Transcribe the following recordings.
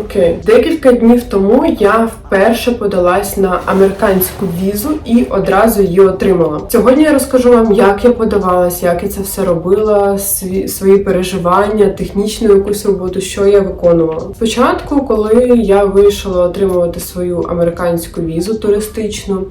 Окей, декілька днів тому я вперше подалась на американську візу і одразу її отримала. Сьогодні я розкажу вам, як я подавалась, як я це все робила, свої переживання, технічну якусь роботу, що я виконувала. Спочатку, коли я вирішила отримувати свою американську візу туристичну,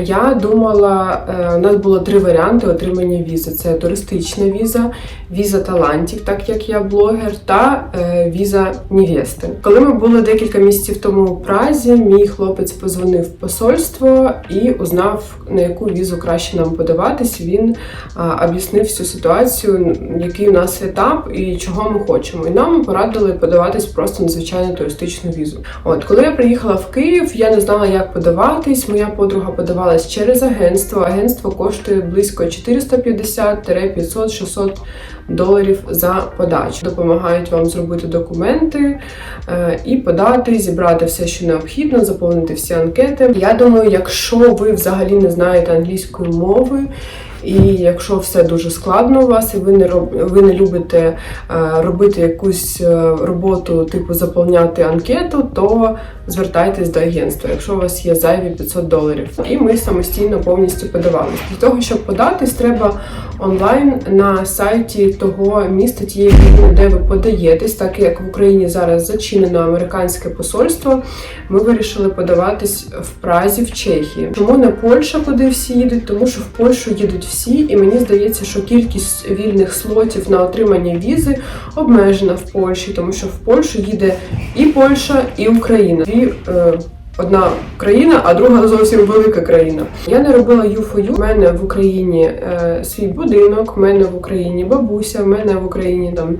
я думала, е, у нас було три варіанти отримання візи: це туристична віза, віза талантів, так як я блогер, та е, віза невести. Коли ми були декілька місяців тому у Празі, мій хлопець позвонив в посольство і узнав, на яку візу краще нам подаватись. Він а, об'яснив всю ситуацію, який у нас етап і чого ми хочемо. І нам порадили подаватись просто на звичайну туристичну візу. От коли я приїхала в Київ, я не знала, як подаватись. Моя подруга подавалась через агентство. Агентство коштує близько 450-500-600 доларів за подачу. Допомагають вам зробити документи е, і подати, зібрати все, що необхідно, заповнити всі анкети. Я думаю, якщо ви взагалі не знаєте англійської мови. І якщо все дуже складно у вас, і ви не роб... ви не любите е, робити якусь е, роботу, типу заповняти анкету, то звертайтесь до агентства, якщо у вас є зайві 500 доларів. І ми самостійно повністю подавалися. Для того, щоб податись, треба онлайн на сайті того міста, тієї де ви подаєтесь, так як в Україні зараз зачинено американське посольство. Ми вирішили подаватись в Празі, в Чехії. Чому не Польща, куди всі їдуть? Тому що в Польщу їдуть всі, і мені здається, що кількість вільних слотів на отримання візи обмежена в Польщі, тому що в Польщу їде і Польща, і Україна. Дві, е, Одна країна, а друга зовсім велика країна. Я не робила U4U. У мене в Україні е, свій будинок, в мене в Україні бабуся, в мене в Україні там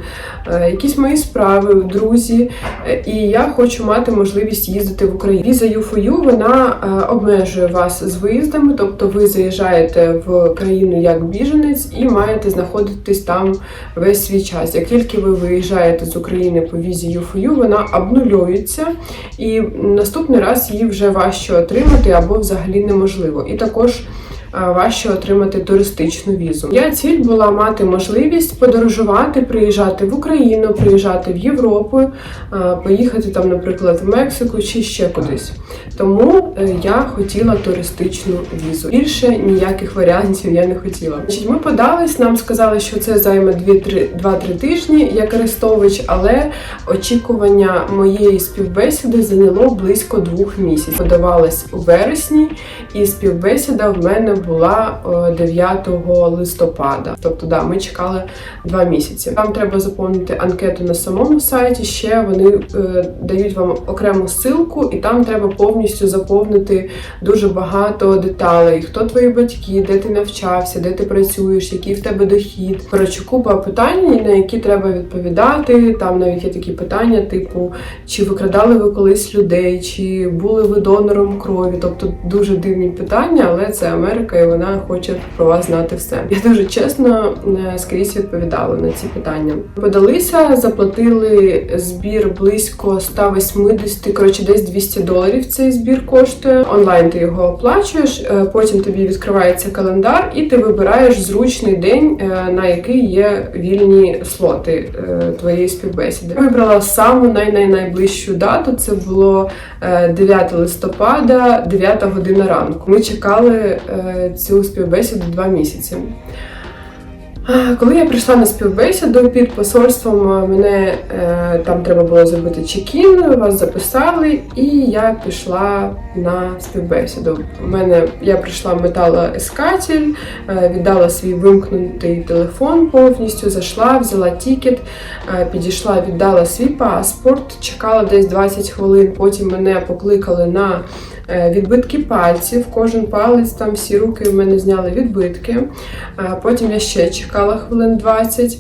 е, якісь мої справи, друзі. Е, і я хочу мати можливість їздити в Україну. Віза U4U, вона е, обмежує вас з виїздами, тобто ви заїжджаєте в країну як біженець і маєте знаходитись там весь свій час. Як тільки ви виїжджаєте з України по візі U4U, вона обнулюється, і наступний раз її вже важче отримати або взагалі неможливо. І також важче отримати туристичну візу. Я ціль була мати можливість подорожувати, приїжджати в Україну, приїжджати в Європу, е, поїхати там, наприклад, в Мексику чи ще кудись. Тому е, я хотіла туристичну візу. Більше ніяких варіантів я не хотіла. Ми подались, нам сказали, що це займе 2-3 тижні як арестович, але очікування моєї співбесіди зайняло близько двох місяців. Подавалась у вересні, і співбесіда в мене була е, 9 листопада. Тобто, да, ми чекали два місяці. Там треба заповнити анкету на самому сайті. Ще вони е, дають вам окрему ссылку, і там треба повністю заповнити дуже багато деталей: хто твої батьки, де ти навчався, де ти працюєш, який в тебе дохід. Коротше, купа питань, на які треба відповідати. Там навіть є такі питання, типу, чи викрадали ви колись людей, чи були ви донором крові. Тобто дуже дивні питання, але це Америка, і вона хоче про вас знати все. Я дуже чесно е, скрізь відповідала на ці питання. Подалися, заплатили збір близько 180, коротше, десь 200 доларів. Цей збір коштує. Онлайн ти його оплачуєш, е, потім тобі відкривається календар, і ти вибираєш зручний день, е, на який є вільні слоти твоєї співбесіди. Вибрала саму най-най-найближчу дату. Це було е, 9 листопада, 9 година ранку. Ми чекали цю співбесіду два місяці. Коли я прийшла на співбесіду під посольством, е, мене е, там треба було зробити чекін, вас записали, і я пішла на співбесіду. У мене я прийшла металоіскатель, е, віддала свій вимкнутий телефон повністю, зайшла, взяла тікет, підійшла, віддала свій паспорт, чекала десь 20 хвилин. Потім мене покликали на відбитки пальців. Кожен палець, там всі руки в мене зняли відбитки. Е, Потім я ще чекала хвилин 20.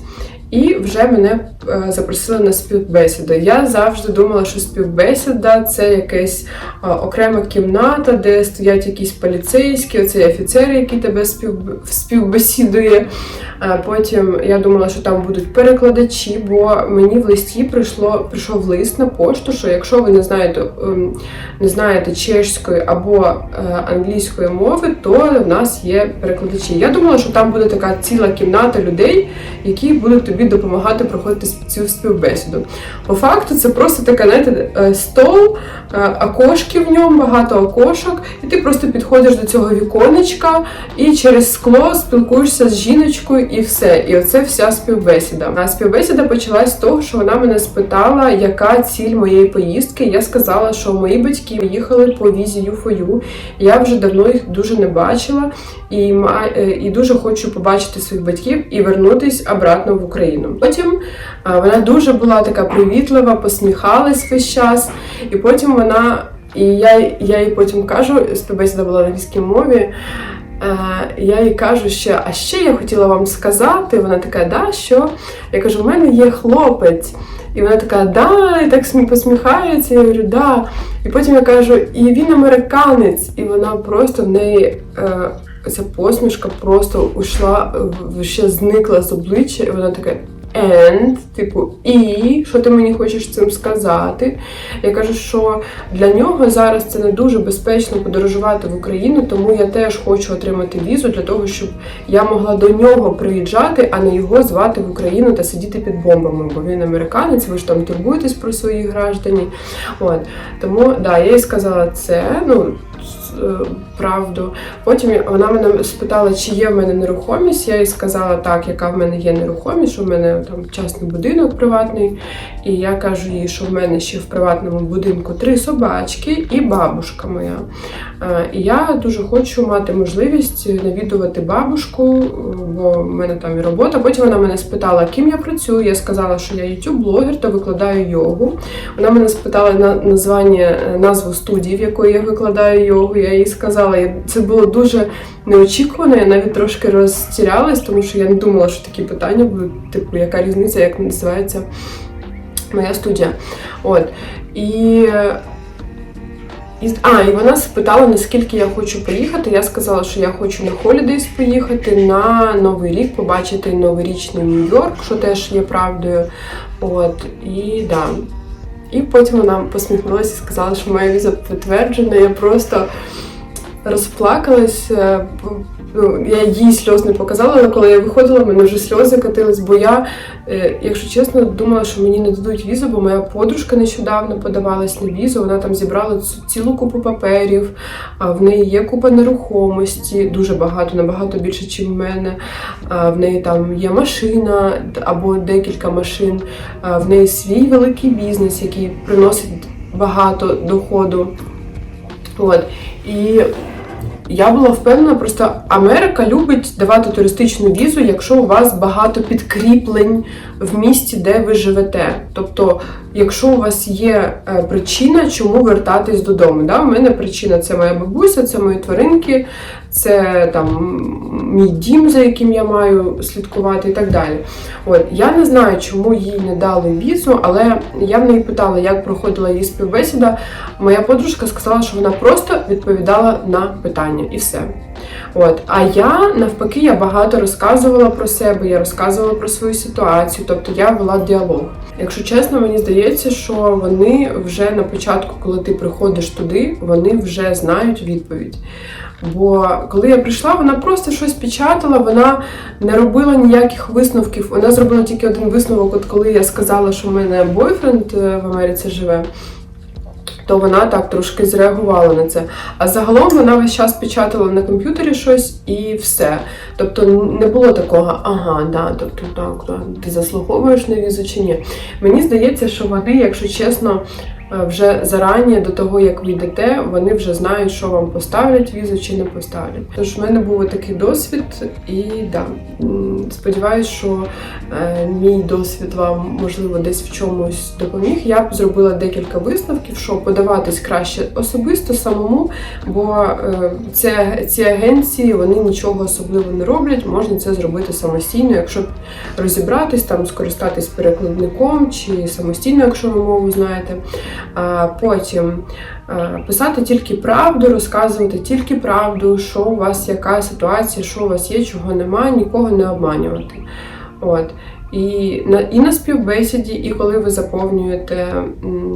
І вже мене е, запросили на співбесіду. Я завжди думала, що співбесіда це якась е, окрема кімната, де стоять якісь поліцейські, оцей офіцер, який тебе спів... співбесідує. Е, Потім я думала, що там будуть перекладачі, бо мені в листі прийшло прийшов лист на пошту, що якщо ви не знаєте ем, не знаєте чешської або англійської мови, то в нас є перекладачі. Я думала, що там буде така ціла кімната людей, які будуть тобі тобі допомагати проходити цю співбесіду. По факту, це просто така, знаєте, е, стол, е, окошки в ньому, багато окошок, і ти просто підходиш до цього віконечка і через скло спілкуєшся з жіночкою і все. І оце вся співбесіда. А співбесіда почалась з того, що вона мене спитала, яка ціль моєї поїздки. Я сказала, що мої батьки їхали по візі U4U. Я вже давно їх дуже не бачила і е, і дуже хочу побачити своїх батьків і вернутись обратно в Україну. Потім вона дуже була така привітлива, посміхалась весь час, і потім вона. І я, я їй потім кажу, співбесіда була на англійській мові. е, Я їй кажу, що а ще я хотіла вам сказати. Вона така, да, що я кажу, у мене є хлопець. І вона така, да, і так посміхається. Я говорю, да. І потім я кажу, і він американець. І вона просто в неї е, ця посмішка просто ушла, ще зникла з обличчя, і вона така. And, типу, і що ти мені хочеш цим сказати? Я кажу, що для нього зараз це не дуже безпечно подорожувати в Україну, тому я теж хочу отримати візу для того, щоб я могла до нього приїжджати, а не його звати в Україну та сидіти під бомбами, бо він американець, ви ж там турбуєтесь про своїх граждані. От тому да, я їй сказала це. Ну правду. Потім вона мене спитала, чи є в мене нерухомість. Я їй сказала так, яка в мене є нерухомість, що в мене там частний будинок приватний. І я кажу їй, що в мене ще в приватному будинку три собачки і бабушка моя. Е, І я дуже хочу мати можливість навідувати бабушку, е, бо в мене там і робота. Потім вона мене спитала, ким я працюю. Я сказала, що я YouTube-блогер та викладаю йогу. Вона мене спитала на названня, е, назву студії, в якої я викладаю йогу. Я їй сказала, це було дуже неочікувано. Я навіть трошки розтірялась, тому що я не думала, що такі питання будуть. Типу, яка різниця, як називається моя студія. От. І, а, і вона спитала, наскільки я хочу поїхати. Я сказала, що я хочу на Холідейс поїхати на Новий рік, побачити новорічний Нью-Йорк, що теж є правдою. От, і да. І потім вона посміхнулася і сказала, що моя віза підтверджена. Я просто розплакалась. Ну, я їй сльоз не показала, але коли я виходила, в мене вже сльози катились, бо я, е, якщо чесно, думала, що мені не дадуть візу, бо моя подружка нещодавно подавалась на візу. Вона там зібрала цілу купу паперів, в неї є купа нерухомості, дуже багато, набагато більше, ніж в мене. В неї там є машина або декілька машин, в неї свій великий бізнес, який приносить багато доходу. От. І я була впевнена, просто Америка любить давати туристичну візу, якщо у вас багато підкріплень в місті, де ви живете. Тобто, якщо у вас є е, причина, чому вертатись додому. Да? У мене причина це моя бабуся, це мої тваринки, це там мій дім, за яким я маю слідкувати і так далі. От я не знаю, чому їй не дали візу, але я в неї питала, як проходила її співбесіда. Моя подружка сказала, що вона просто відповідала на питання і все. От, а я навпаки, я багато розказувала про себе, я розказувала про свою ситуацію, тобто я вела діалог. Якщо чесно, мені здається, що вони вже на початку, коли ти приходиш туди, вони вже знають відповідь. Бо коли я прийшла, вона просто щось печатала, вона не робила ніяких висновків. Вона зробила тільки один висновок, от коли я сказала, що в мене бойфренд е, в Америці живе. То вона так трошки зреагувала на це. А загалом вона весь час печатала на комп'ютері щось і все. Тобто не було такого, ага, да, тобто так, ти заслуговуєш на візу чи ні. Мені здається, що вони, якщо чесно, вже зарані до того, як ви йдете, вони вже знають, що вам поставлять візу чи не поставлять. Тож в мене був такий досвід, і да, м, сподіваюсь, що е, мій досвід вам можливо десь в чомусь допоміг. Я б зробила декілька висновків, що подаватись краще особисто самому, бо е, це, ці агенції вони нічого особливо не роблять. Можна це зробити самостійно, якщо розібратись, там скористатись перекладником чи самостійно, якщо ви мову знаєте. Потім писати тільки правду, розказувати тільки правду, що у вас яка ситуація, що у вас є, чого немає, нікого не обманювати. От. І на, і на співбесіді, і коли ви заповнюєте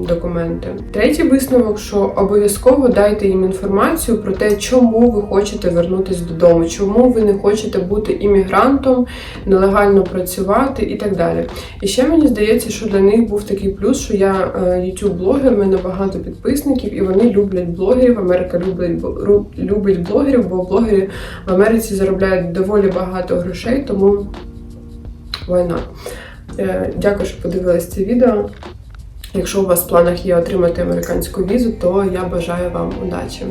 документи. Третій висновок, що обов'язково дайте їм інформацію про те, чому ви хочете вернутися додому, чому ви не хочете бути іммігрантом, нелегально працювати і так далі. І ще мені здається, що для них був такий плюс, що я youtube блогер в мене багато підписників, і вони люблять блогерів. Америка любить, любить блогерів, бо блогери в Америці заробляють доволі багато грошей, тому not. Е, Дякую, що подивились це відео. Якщо у вас в планах є отримати американську візу, то я бажаю вам удачі.